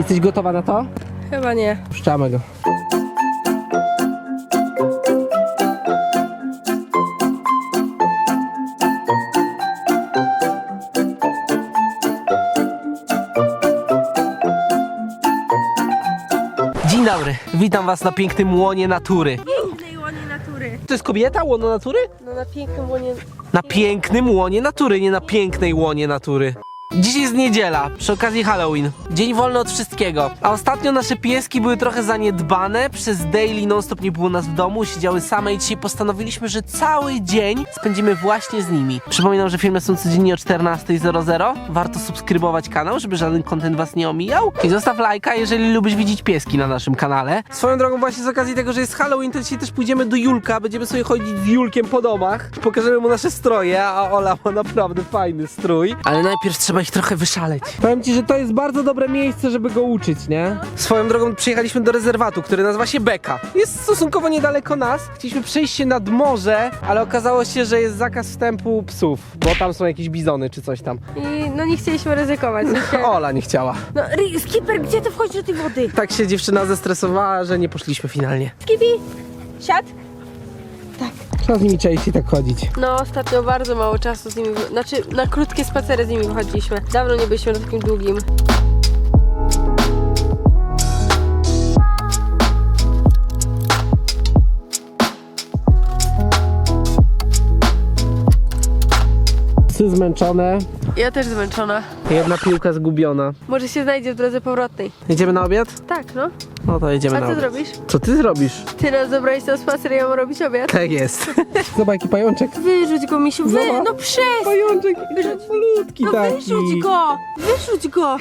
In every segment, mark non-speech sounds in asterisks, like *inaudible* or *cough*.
Jesteś gotowa na to? Chyba nie. Puszczamy go. Dzień dobry, witam was na pięknym łonie natury. Pięknej łonie natury. To jest kobieta, łono natury? No na pięknym łonie... Na pięknym łonie natury, nie na pięknej łonie natury. Dziś jest niedziela, przy okazji Halloween. Dzień wolny od wszystkiego. A ostatnio nasze pieski były trochę zaniedbane. Przez daily non-stop nie było nas w domu, siedziały same i dzisiaj postanowiliśmy, że cały dzień spędzimy właśnie z nimi. Przypominam, że filmy są codziennie o 14.00. Warto subskrybować kanał, żeby żaden content was nie omijał. I zostaw lajka, jeżeli lubisz widzieć pieski na naszym kanale. Swoją drogą właśnie z okazji tego, że jest Halloween, to dzisiaj też pójdziemy do Julka. Będziemy sobie chodzić z Julkiem po domach. Pokażemy mu nasze stroje, a Ola ma naprawdę fajny strój. Ale najpierw trzeba ich trochę wyszaleć. Powiem ci, że to jest bardzo dobre miejsce, żeby go uczyć, nie? Swoją drogą przyjechaliśmy do rezerwatu, który nazywa się Beka. Jest stosunkowo niedaleko nas. Chcieliśmy przejść się nad morze, ale okazało się, że jest zakaz wstępu psów, bo tam są jakieś bizony czy coś tam. I no nie chcieliśmy ryzykować. *laughs* Ola nie chciała. No Skipper, gdzie ty wchodzisz do tej wody? Tak się dziewczyna zestresowała, że nie poszliśmy finalnie. Skipi, siad. Trzeba z nimi częściej tak chodzić. No ostatnio bardzo mało czasu z nimi, wy- znaczy na krótkie spacery z nimi wychodziliśmy. Dawno nie byliśmy na takim długim. Psy zmęczone, Ja też zmęczona. jedna piłka zgubiona. Może się znajdzie w drodze powrotnej. Jedziemy na obiad? Tak, no. No to jedziemy A na co obiad. zrobisz? Co ty zrobisz? Ty nas zabrałeś na spacer, ja mam robić obiad. Tak jest. *laughs* Zobacz jaki pajączek. Wyrzuć go, misiu, wy... Zobacz. no przez! Pajączek, Wyrzuć. malutki No taki. wyrzuć go! Wyrzuć go!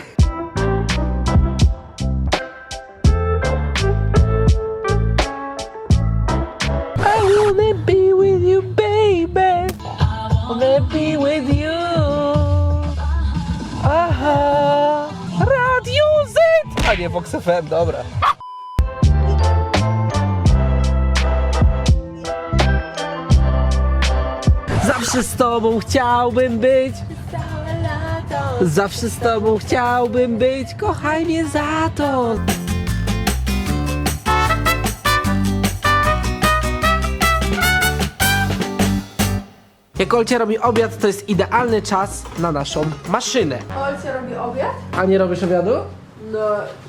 I wanna be with you, baby. I wanna be with you. Aha. Radio Z! A nie, Vox FM, dobra. Zawsze z tobą chciałbym być. Zawsze z tobą chciałbym być. Kochaj mnie za to. Jak Olcia robi obiad, to jest idealny czas na naszą maszynę. Olcia robi obiad? A nie robisz obiadu? No,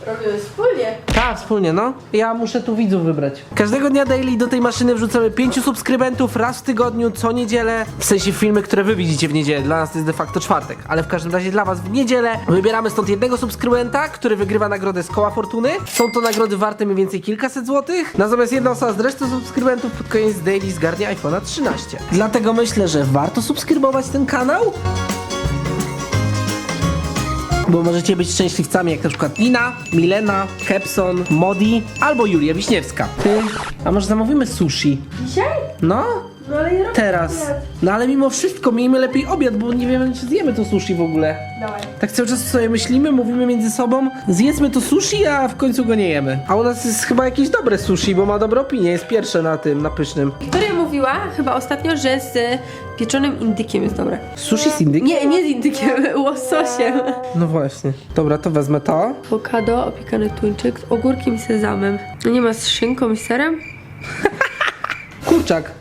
robimy wspólnie. Tak, wspólnie, no. Ja muszę tu widzów wybrać. Każdego dnia daily do tej maszyny wrzucamy pięciu subskrybentów raz w tygodniu, co niedzielę. W sensie filmy, które wy widzicie w niedzielę. Dla nas to jest de facto czwartek, ale w każdym razie dla was w niedzielę wybieramy stąd jednego subskrybenta, który wygrywa nagrodę z koła fortuny. Są to nagrody warte mniej więcej kilkaset złotych. Natomiast jedna osoba z reszty subskrybentów pod koniec daily zgarnia iPhone'a 13. Dlatego myślę, że warto subskrybować ten kanał. Bo możecie być szczęśliwcami jak na przykład Lina, Milena, Kepson, Modi albo Julia Wiśniewska. Ty, a może zamówimy sushi? Dzisiaj? No, No ale ja robię teraz. obiad. No ale mimo wszystko miejmy lepiej obiad, bo nie wiemy czy zjemy to sushi w ogóle. Dawaj. Tak cały czas sobie myślimy, mówimy między sobą, zjedzmy to sushi, a w końcu go nie jemy. A u nas jest chyba jakieś dobre sushi, bo ma dobre opinie, jest pierwsze na tym, na pysznym. Wiktoria mówiła chyba ostatnio, że z pieczonym indykiem jest dobre. Sushi z indykiem? Nie, nie z indykiem, łososiem. No właśnie. Dobra, to wezmę to. Awokado, opiekany tuńczyk z ogórkiem i sezamem. No nie ma z szynką i serem? Kurczak.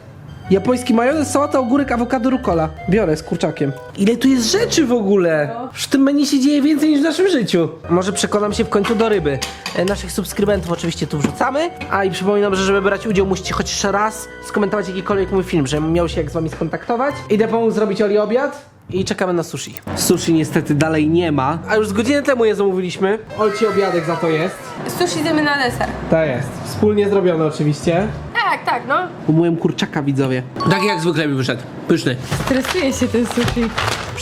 Japoński majonez, sałata, ogórek, awokado, rukola. Biorę z kurczakiem. Ile tu jest rzeczy w ogóle? W tym menu się dzieje więcej niż w naszym życiu. Może przekonam się w końcu do ryby. E, naszych subskrybentów oczywiście tu wrzucamy. A i przypominam, że żeby brać udział musicie chociaż raz skomentować jakikolwiek mój film, żebym miał się jak z wami skontaktować. Idę pomóc zrobić Oli obiad. I czekamy na sushi. Sushi niestety dalej nie ma. A już z godzinę temu je zamówiliśmy. Olci obiadek za to jest. Sushi zjemy na deser. To jest. Wspólnie zrobione oczywiście. Tak, tak, no. Umyłem kurczaka widzowie. Tak jak zwykle mi wyszedł. Pyszny. Stresuje się ten sushi.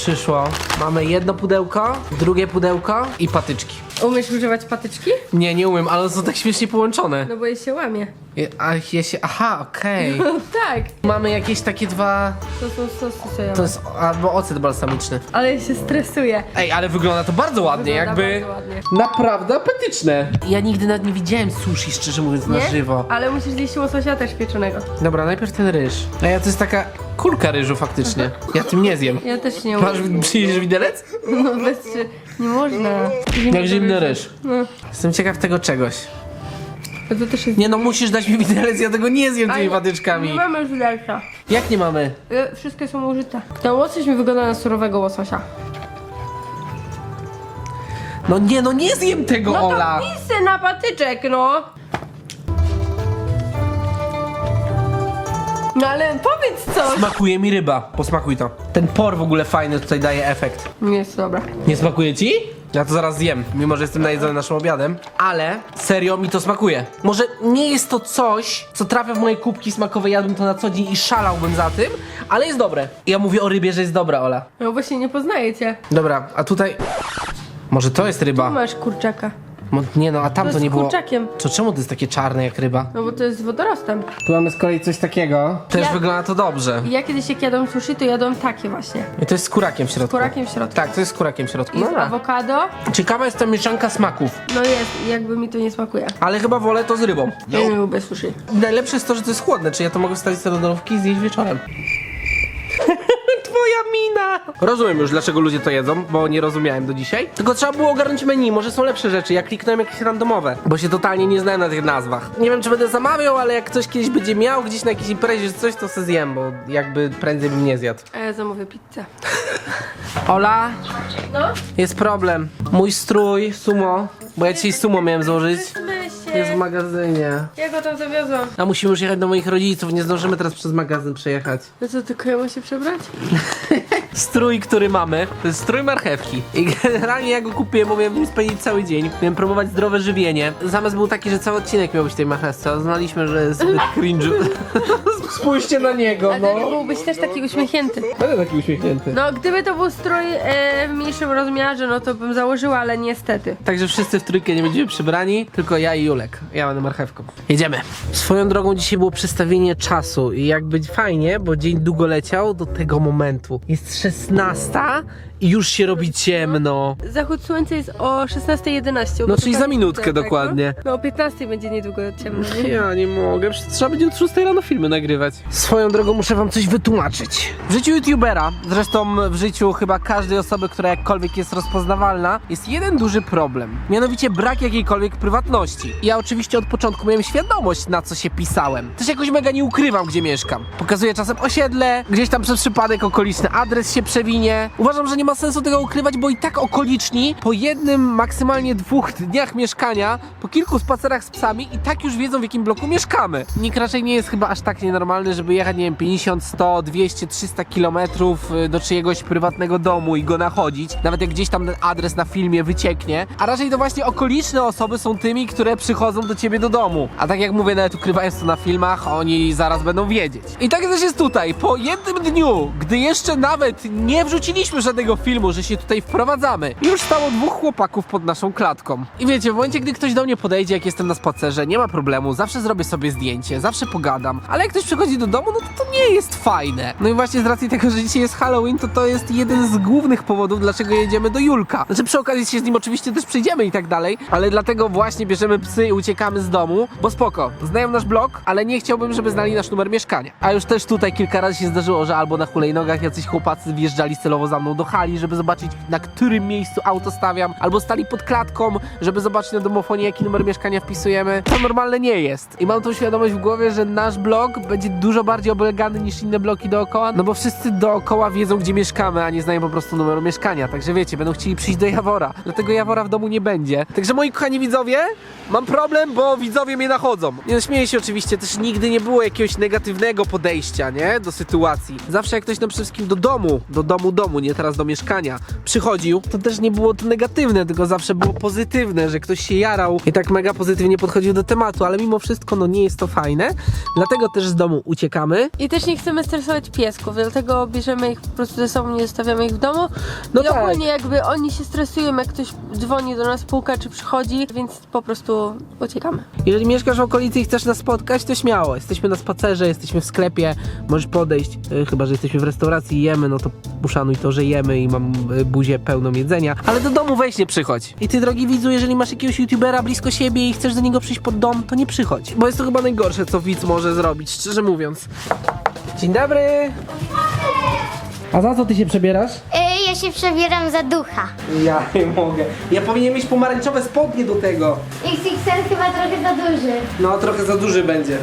Przyszło. Mamy jedno pudełko, drugie pudełko i patyczki. Umiesz używać patyczki? Nie, nie umiem, ale są tak śmiesznie połączone. No bo je się łamie. Je- A je się. Aha, okej. *laughs* tak. Mamy jakieś takie dwa. To są sosy sojowe. To jest. Albo ocet balsamiczny. Ale się stresuje. Ej, ale wygląda to bardzo ładnie, Wygląda jakby. bardzo ładnie. Naprawdę apetyczne. Ja nigdy nawet nie widziałem sushi, szczerze mówiąc, na żywo. Ale musisz zjeść łososia też pieczonego. Dobra, najpierw ten ryż. A ja to jest taka Kurka ryżu faktycznie. Ja tym nie zjem. Ja też nie Masz, przyjdziesz widelec? No bez nie można. Jak zimny ryż. No, Jestem ciekaw tego czegoś. to też jest... Nie no, musisz dać mi widelec, ja tego nie zjem tymi Nie patyczkami. mamy już widelca. Jak nie mamy? Y, Wszystkie są użyte. Ten łosoś mi wygląda na surowego łososia. No nie, no nie zjem tego, No Ola! to pisy na patyczek, no! No ale powiedz coś! Smakuje mi ryba, posmakuj to. Ten por w ogóle fajny tutaj daje efekt. Nie jest dobra. Nie smakuje ci? Ja to zaraz zjem, mimo że jestem najedzony naszym obiadem, ale serio mi to smakuje. Może nie jest to coś, co trafia w moje kubki smakowe, jadłbym to na co dzień i szalałbym za tym, ale jest dobre. Ja mówię o rybie, że jest dobra, Ola. No właśnie nie poznaję cię. Dobra, a tutaj... Może to jest Tu ryba? masz kurczaka. Mo- Nie no, a tam To jest nie było... kurczakiem. To czemu to jest takie czarne jak ryba? No bo to jest z wodorostem. Tu mamy z kolei coś takiego. Też Ja- wygląda to dobrze. I ja kiedyś jak jadłam sushi, to jadłam takie właśnie. I to jest z kurakiem w środku. Kurakiem w środku. Tak, to jest z kurakiem w środku. Jest Dobra. awokado. Ciekawa jest ta mieszanka smaków, No jest, i jakby mi to nie smakuje. ale chyba wolę to z rybą. Ja nie lubię sushi. Najlepsze jest to, że to jest chłodne, czy ja to mogę wstawić sobie do dolówki i zjeść wieczorem. Rozumiem już, dlaczego ludzie to jedzą, bo nie rozumiałem do dzisiaj. Tylko trzeba było ogarnąć menu, może są lepsze rzeczy. Ja kliknąłem jakieś randomowe, bo się totalnie nie znałem na tych nazwach. Nie wiem, czy będę zamawiał, ale jak ktoś kiedyś będzie miał gdzieś na jakiejś imprezie czy coś, to se zjem, bo jakby prędzej bym nie zjadł. A ja zamówię pizzę. *laughs* Ola, No? jest problem. Mój strój, sumo, bo ja dzisiaj sumo miałem złożyć, jest w magazynie. Ja go tam zawiozłam. A musimy już jechać do moich rodziców, nie zdążymy teraz przez magazyn przejechać. No co, tylko ja mam się przebrać? *laughs* Strój, który mamy, to jest strój marchewki. I generalnie ja go kupiłem, bo miałem w nim spędzić cały dzień. Miałem promować zdrowe żywienie. Zamysł był taki, że cały odcinek miał być tej marchewce, a znaliśmy, że jest zbyt cringe'u. *laughs* Spójrzcie na niego, A ty nie byłbyś też taki uśmiechnięty. Będę taki uśmiechnięty. No, gdyby to był strój e, w mniejszym rozmiarze, no to bym założyła, ale niestety. Także wszyscy w trójkę nie będziemy przybrani, tylko ja i Julek. Ja będę marchewką. Jedziemy. Swoją drogą dzisiaj było przestawienie czasu i jakby fajnie, bo dzień długo leciał do tego momentu. Jest 16 i już się robi ciemno. Zachód słońca jest o 16.11. bo No, to czyli tak za minutkę tak, dokładnie. No, no o 15 będzie niedługo ciemno, nie? Ja nie mogę, przecież trzeba będzie od 6 rano filmy nagrywać. Swoją drogą muszę wam coś wytłumaczyć. W życiu youtubera, zresztą w życiu chyba każdej osoby, która jakkolwiek jest rozpoznawalna, jest jeden duży problem. Mianowicie brak jakiejkolwiek prywatności. Ja oczywiście od początku miałem świadomość, na co się pisałem. Też jakoś mega nie ukrywam, gdzie mieszkam. Pokazuję czasem osiedle, gdzieś tam przez przypadek okoliczny adres się przewinie. Uważam, że nie ma sensu tego ukrywać, bo i tak okoliczni po jednym, maksymalnie dwóch dniach mieszkania, po kilku spacerach z psami i tak już wiedzą w jakim bloku mieszkamy. Nikt raczej nie jest chyba aż tak nienormalny, żeby jechać, nie wiem, 50, 100, 200, 300 kilometrów y, do czyjegoś prywatnego domu i go nachodzić, nawet jak gdzieś tam ten adres na filmie wycieknie, a raczej to właśnie okoliczne osoby są tymi, które przychodzą do ciebie do domu. A tak jak mówię, nawet ukrywając to na filmach, oni zaraz będą wiedzieć. I tak też jest tutaj. Po jednym dniu, gdy jeszcze nawet nie wrzuciliśmy żadnego filmu, że się tutaj wprowadzamy, już stało dwóch chłopaków pod naszą klatką. I wiecie, w momencie, gdy ktoś do mnie podejdzie, jak jestem na spacerze, nie ma problemu, zawsze zrobię sobie zdjęcie, zawsze pogadam, ale jak ktoś przychodzi do domu, no to to nie jest fajne. No i właśnie z racji tego, że dzisiaj jest Halloween, to to jest jeden z głównych powodów, dlaczego jedziemy do Julka. Znaczy przy okazji się z nim oczywiście też przyjdziemy i tak dalej, ale dlatego właśnie bierzemy psy i uciekamy z domu, bo spoko, znają nasz blok, ale nie chciałbym, żeby znali nasz numer mieszkania. A już też tutaj kilka razy się zdarzyło, że albo na hulajnogach jacyś chłopacy wjeżdżali celowo za mną do hali, żeby zobaczyć na którym miejscu auto stawiam, albo stali pod klatką, żeby zobaczyć na domofonie jaki numer mieszkania wpisujemy. To normalne nie jest. I mam tą świadomość w głowie, że nasz blok będzie dużo bardziej oblegany niż inne bloki dookoła, no bo wszyscy dookoła wiedzą gdzie mieszkamy, a nie znają po prostu numeru mieszkania. Także wiecie, będą chcieli przyjść do Jawora. Dlatego Jawora w domu nie będzie. Także moi kochani widzowie, mam problem, bo widzowie mnie nachodzą. Nie no, śmieję się oczywiście, też nigdy nie było jakiegoś negatywnego podejścia, nie? Do sytuacji. Zawsze jak ktoś nam przede wszystkim do domu, do domu, domu, nie teraz do mieszkania, przychodził, to też nie było to negatywne, tylko zawsze było pozytywne, że ktoś się jarał i tak mega pozytywnie podchodził do tematu, ale mimo wszystko, no nie jest to fajne. Dlatego też z domu uciekamy. I też nie chcemy stresować piesków, dlatego bierzemy ich po prostu ze sobą, nie zostawiamy ich w domu. No I tak. ogólnie jakby oni się stresują, jak ktoś dzwoni do nas, puka czy przychodzi, więc po prostu uciekamy. Jeżeli mieszkasz w okolicy i chcesz nas spotkać, to śmiało. Jesteśmy na spacerze, jesteśmy w sklepie, możesz podejść, e, chyba że jesteśmy w restauracji i jemy, no to uszanuj to, że jemy i mam e, buzię pełną jedzenia. Ale do domu weź nie przychodź. I ty, drogi widzu, jeżeli masz jakiegoś youtubera blisko siebie i chcesz do niego przyjść pod dom, to nie przychodź. Bo jest to chyba najgorsze, co widz może zrobić, szczerze mówiąc. Dzień dobry. A za co ty się przebierasz? Y, ja się przebieram za ducha. Ja nie mogę. Ja powinienem mieć pomarańczowe spodnie do tego. XXL chyba trochę za duży. No, trochę za duży będzie.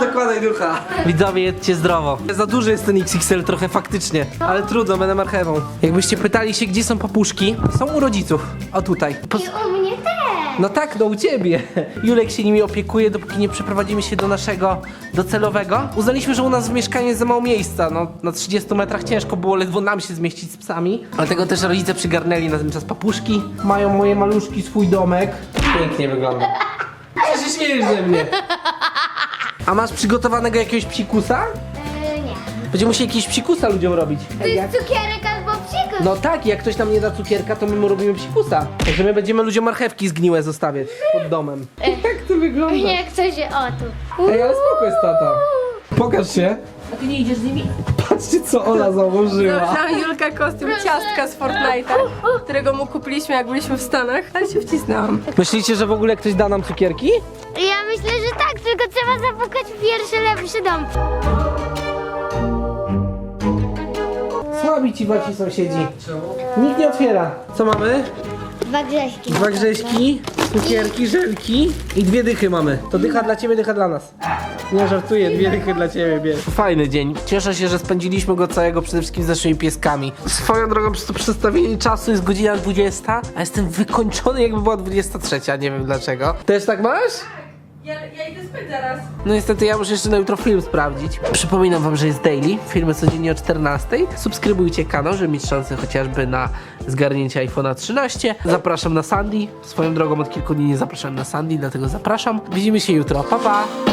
Zakładaj ducha. Widzowie, jedźcie zdrowo. Za duży jest ten XXL trochę faktycznie, ale trudno, będę marchewą. Jakbyście pytali się, gdzie są papuszki, są u rodziców. O tutaj. Po... I u mnie też. No tak, no u ciebie. Julek się nimi opiekuje, dopóki nie przeprowadzimy się do naszego docelowego. Uznaliśmy, że u nas w mieszkaniu jest za mało miejsca. No, na 30 metrach ciężko było ledwo nam się zmieścić z psami. Dlatego też rodzice przygarnęli na ten czas papuszki. Mają moje maluszki swój domek. Pięknie wygląda. Co się śmiejesz ze mnie? A masz przygotowanego jakiegoś psikusa? Y, nie. Będziemy musieli jakiegoś psikusa ludziom robić. To jest cukierek. No tak, jak ktoś nam nie da cukierka, to my mu robimy psikusa. Także my będziemy ludziom marchewki zgniłe zostawiać pod domem. Jak to wygląda? Jak coś się o tu. Ej, ale spoko jest tata. Pokaż się. A ty nie idziesz z nimi? Patrzcie, co ona założyła. Założyłam Julka kostium ciastka z Fortnite'a, którego mu kupiliśmy jak byliśmy w Stanach, ale się wcisnęłam. Myślicie, że w ogóle ktoś da nam cukierki? Ja myślę, że tak, tylko trzeba zapukać w pierwszy lepszy dom. Słabi ci wasi sąsiedzi. Nikt nie otwiera. Co mamy? Dwa grześki. Dwa grześki, cukierki, żelki i dwie dychy mamy. To dycha dla ciebie, dycha dla nas. Nie żartuję, dwie dychy dla ciebie, bierz. Fajny dzień. Cieszę się, że spędziliśmy go całego przede wszystkim z naszymi pieskami. Swoją drogą przez to przestawienie czasu jest godzina 20, a jestem wykończony jakby była 23, nie wiem dlaczego. Też tak masz? Ja, ja idę spać zaraz. No niestety ja muszę jeszcze na jutro film sprawdzić. Przypominam wam, że jest daily, filmy codziennie o 14. Subskrybujcie kanał, żeby mieć szansę chociażby na zgarnięcie iPhone'a 13. Zapraszam na Sandy. Swoją drogą od kilku dni nie zapraszam na Sandy, dlatego zapraszam. Widzimy się jutro. Pa pa!